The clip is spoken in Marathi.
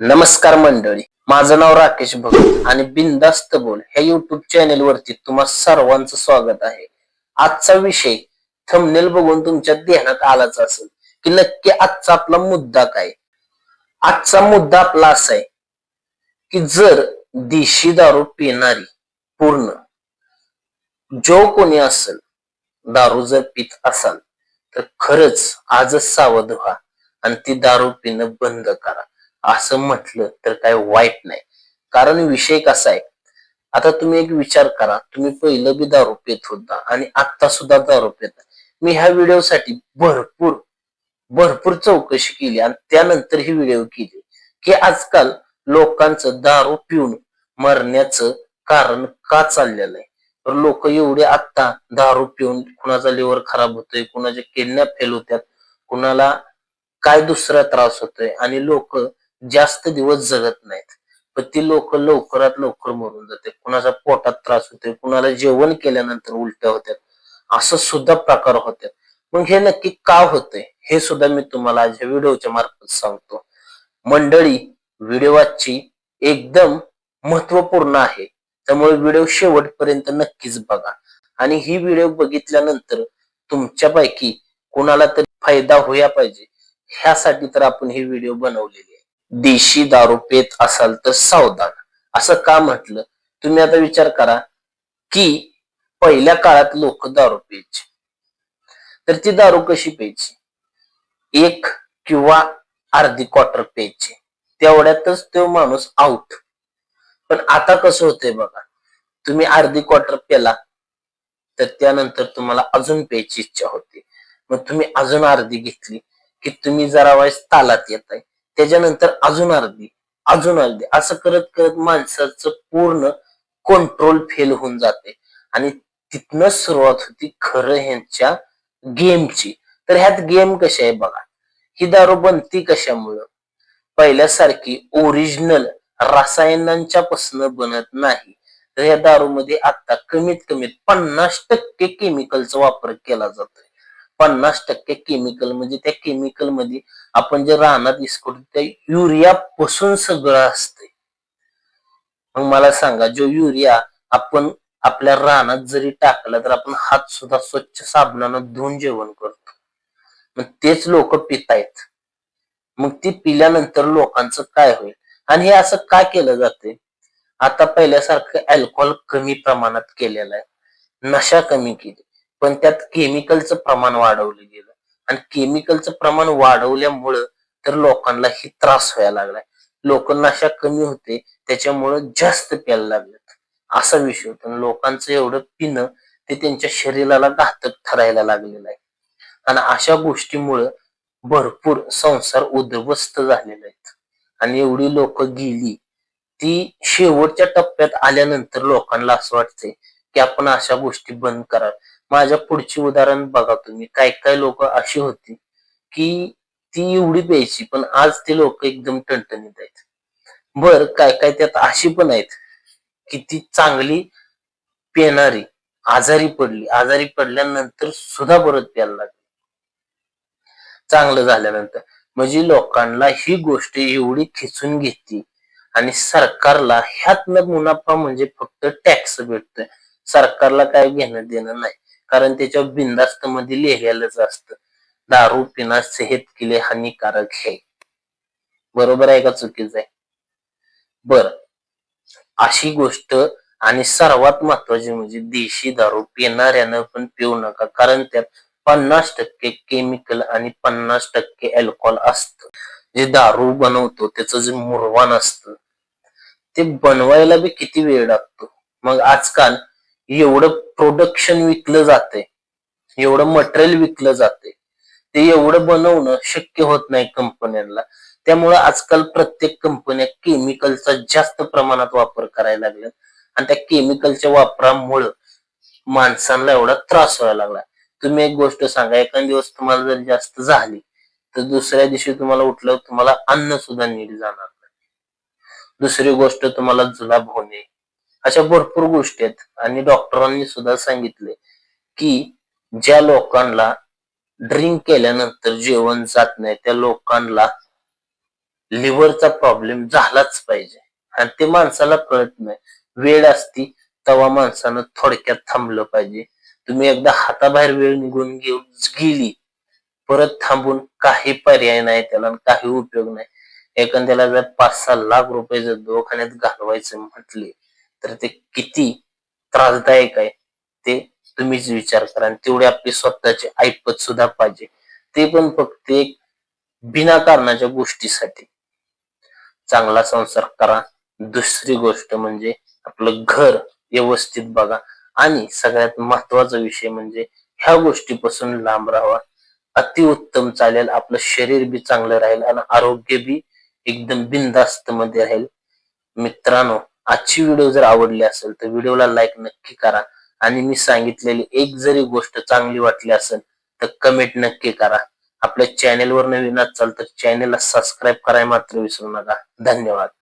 नमस्कार मंडळी माझं नाव राकेश भगत आणि बिंदास्त बोल ह्या युट्यूब चॅनेल वरती तुम्हा सर्वांचं स्वागत आहे. आजचा विषय थंबनेल बघून तुमच्या ध्यानात आलाच असेल की नक्की आजचा आपला मुद्दा काय? आजचा मुद्दा आपला असा आहे की जर देशी दारू पिणारी पूर्ण जो कोणी असेल दारू जर पित असाल तर खरंच आजच सावध व्हा आणि ती दारू पिणं बंद करा. असं म्हटलं तर काय वाईट नाही. कारण विषय कसा आहे? आता तुम्ही एक विचार करा. तुम्ही पहिलं बी दारू पेत होता आणि आता सुद्धा दारू पेत मी ह्या व्हिडिओसाठी भरपूर भरपूर चौकशी केली आणि त्यानंतर ही व्हिडिओ केली की आजकाल लोकांचं दारू पिऊन मरण्याचं कारण का चाललेलं आहे? तर लोक एवढे आत्ता दारू पिऊन कुणाचा लिव्हर खराब होतोय कुणाच्या किडन्या फेल होत्यात कुणाला काय दुसरा त्रास होतोय आणि लोक जास्त दिवस जगत नाहीत. पण ती लोक लवकरात लवकर मरून जाते कुणाचा पोटात त्रास होतोय कुणाला जेवण केल्यानंतर उलट्या होत्यात असं सुद्धा प्रकार होतात. मग हे नक्की का होतंय? हे सुद्धा मी तुम्हाला आज व्हिडिओच्या मार्फत सांगतो. मंडळी व्हिडिओ आजची एकदम महत्त्वपूर्ण आहे. त्यामुळे व्हिडिओ शेवटपर्यंत नक्कीच बघा. आणि ही व्हिडिओ बघितल्यानंतर तुमच्यापैकी कोणाला तरी फायदा होया पाहिजे. ह्यासाठी तर आपण ही व्हिडिओ बनवलेली देशी दारू पेत असाल तर सावधान. असं का म्हटलं? तुम्ही आता विचार करा की पहिल्या काळात लोक दारू प्यायचे. तर ती दारू कशी प्यायची? एक किंवा अर्धी क्वार्टर प्यायची. तेवढ्यातच तो माणूस आउट पण आता कसं होतंय बघा तुम्ही अर्धी क्वार्टर प्याला तर त्यानंतर तुम्हाला अजून प्यायची इच्छा होती. मग तुम्ही अजून अर्धी घेतली की तुम्ही जरा वेळेस तालात येत आहे त्याच्यानंतर अजून अर्धी अजून अर्धी. असं करत करत माणसाचं पूर्ण कंट्रोल फेल होऊन जाते. आणि तिथनं सुरुवात होती खरं ह्यांच्या गेमची तर ह्यात गेम कशी आहे बघा. ही दारू बनती कशामुळं? पहिल्यासारखी ओरिजिनल रसायनांच्या पासन बनत नाही. तर या दारूमध्ये आता कमीत कमी पन्नास टक्के केमिकलचा वापर केला जातोय. पन्नास टक्के केमिकल म्हणजे त्या केमिकलमध्ये आपण जे रानात इसकटतो त्या युरिया पासून सगळं असते मग मला सांगा जो युरिया आपण आपल्या रानात जरी टाकला तर आपण हात सुद्धा स्वच्छ साबणानं धुवून जेवण करतो. मग तेच लोक पितायत. मग ती पिल्यानंतर लोकांचं काय होईल? आणि हे असं का केलं जाते आता पहिल्यासारखं अल्कोहोल कमी प्रमाणात केलेलं आहे. नशा कमी केली. पण त्यात केमिकलचं प्रमाण वाढवलं गेलं. आणि केमिकलचं प्रमाण वाढवल्यामुळं तर लोकांना ही त्रास व्हायला लागलाय. लोक नशा कमी होते त्याच्यामुळं जास्त प्यायला लागलेत. असा विषय होता. आणि लोकांचं एवढं पिणं ते त्यांच्या शरीराला घातक ठरायला लागलेलं आहे. आणि अशा गोष्टीमुळं भरपूर संसार उद्ध्वस्त झालेले आहेत आणि एवढी लोक गेली ती शेवटच्या टप्प्यात आल्यानंतर लोकांना असं वाटतंय की आपण अशा गोष्टी बंद करा माझ्या पुढची उदाहरण बघा तुम्ही. काय काय लोक अशी होती की ती एवढी प्यायची पण आज ते लोक एकदम टणटणीत आहेत. बर काय काय त्यात अशी पण आहेत की ती चांगली पेणारी आजारी पडली. आजारी पडल्यानंतर सुद्धा परत प्यायला लागली. चांगलं झाल्यानंतर. म्हणजे लोकांना ही गोष्ट एवढी खेचून घेतली आणि सरकारला ह्यातनं मुनाफा म्हणजे फक्त टॅक्स भेटतोय. सरकारला काय घेणं देणं नाही. कारण त्याच्या बिंदास्त मध्ये लिहिलेलंच असतं. दारू पिना सेहत केले हानिकारक आहे बरोबर आहे का चुकीचं आहे? बर. अशी गोष्ट आणि सर्वात महत्वाची म्हणजे देशी दारू पिणाऱ्यानं पण पिऊ नका. कारण त्यात पन्नास टक्के केमिकल आणि पन्नास टक्के अल्कोहोल असत. जे दारू बनवतो त्याचं जे मुरवान असतं ते बनवायला बी किती वेळ लागतो? मग आजकाल एवढं प्रोडक्शन विकलं जाते एवढं मटेरियल विकलं जाते ते एवढं बनवणं शक्य होत नाही कंपन्यांना. त्यामुळे आजकाल प्रत्येक कंपन्या केमिकलचा जास्त प्रमाणात वापर करायला लागल्या आणि त्या केमिकलच्या वापरामुळं माणसांना एवढा त्रास व्हायला लागला. तुम्ही एक गोष्ट सांगा एखाद दिवस तुम्हाला जर जास्त झाली तर दुसऱ्या दिवशी तुम्हाला उठल्यावर तुम्हाला अन्न सुद्धा नीट जाणार नाही. दुसरी गोष्ट तुम्हाला जुलाब होणे अशा भरपूर गोष्टी आहेत. आणि डॉक्टरांनी सुद्धा सांगितले की ज्या लोकांना ड्रिंक केल्यानंतर जेवण जात नाही त्या लोकांना लिव्हरचा प्रॉब्लेम झालाच पाहिजे. आणि ते माणसाला कळत नाही. वेळ असती तेव्हा माणसानं थोडक्यात थांबलं पाहिजे. तुम्ही एकदा हाताबाहेर वेळ निघून घेऊन गेली परत थांबून काही पर्याय नाही त्याला काही उपयोग नाही. एखाद्याला जर पाच सहा लाख रुपये जर दवाखान्यात घालवायचं म्हटले तर ते किती त्रासदायक आहे ते तुम्हीच विचार करा. आणि तेवढे आपली स्वतःची ऐपत सुद्धा पाहिजे. ते पण फक्त एक बिना कारणाच्या गोष्टीसाठी. चांगला संसार करा. दुसरी गोष्ट म्हणजे आपलं घर व्यवस्थित बघा. आणि सगळ्यात महत्त्वाचा विषय म्हणजे ह्या गोष्टीपासून लांब राहावा अतिउत्तम चालेल. आपलं शरीर बी चांगलं राहील आणि आरोग्य बी एकदम बिनधास्त मध्ये राहील. मित्रांनो आजची व्हिडिओ जर आवडली असेल तर व्हिडिओला लाईक नक्की करा. आणि मी सांगितलेली एक जरी गोष्ट चांगली वाटली असेल तर कमेंट नक्की करा. आपल्या चॅनेलवर नवीन असाल तर चॅनेलला सबस्क्राईब करायला मात्र विसरू नका. धन्यवाद.